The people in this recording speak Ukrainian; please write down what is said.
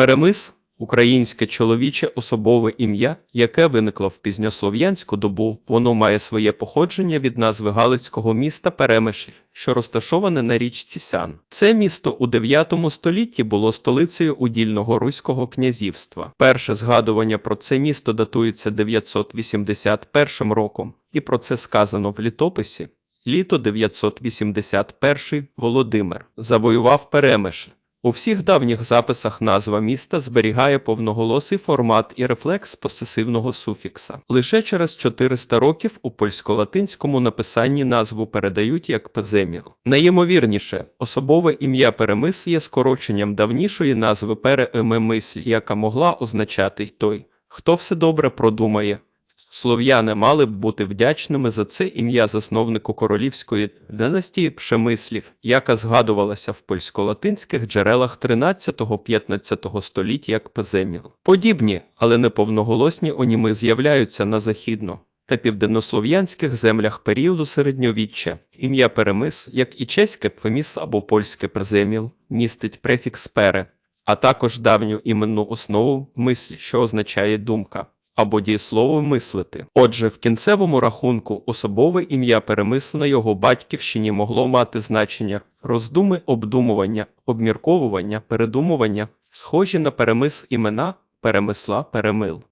Перемис українське чоловіче особове ім'я, яке виникло в пізньослов'янську добу. Воно має своє походження від назви галицького міста Перемиш, що розташоване на річці Сян. Це місто у 9 столітті було столицею удільного руського князівства. Перше згадування про це місто датується 981 роком, і про це сказано в літописі. Літо 981 Володимир завоював Перемиш. У всіх давніх записах назва міста зберігає повноголосий формат і рефлекс посесивного суфікса. Лише через 400 років у польсько-латинському написанні назву передають як Пеземіл. Найімовірніше, особове ім'я Перемис є скороченням давнішої назви Перемисль, яка могла означати й той, хто все добре продумає. Слов'яни мали б бути вдячними за це ім'я засновнику королівської династії Пшемислів, яка згадувалася в польсько-латинських джерелах 13-15 століть як Пеземіл. Подібні, але не повноголосні оніми з'являються на західно та південнослов'янських землях періоду середньовіччя. Ім'я Перемис, як і чеське Пфеміс або польське Преземіл, містить префікс пере, а також давню іменну основу мисль, що означає думка або дієслово мислити. Отже, в кінцевому рахунку особове ім'я перемис на його батьківщині могло мати значення роздуми, обдумування, обмірковування, передумування, схожі на перемис імена, перемисла, перемил.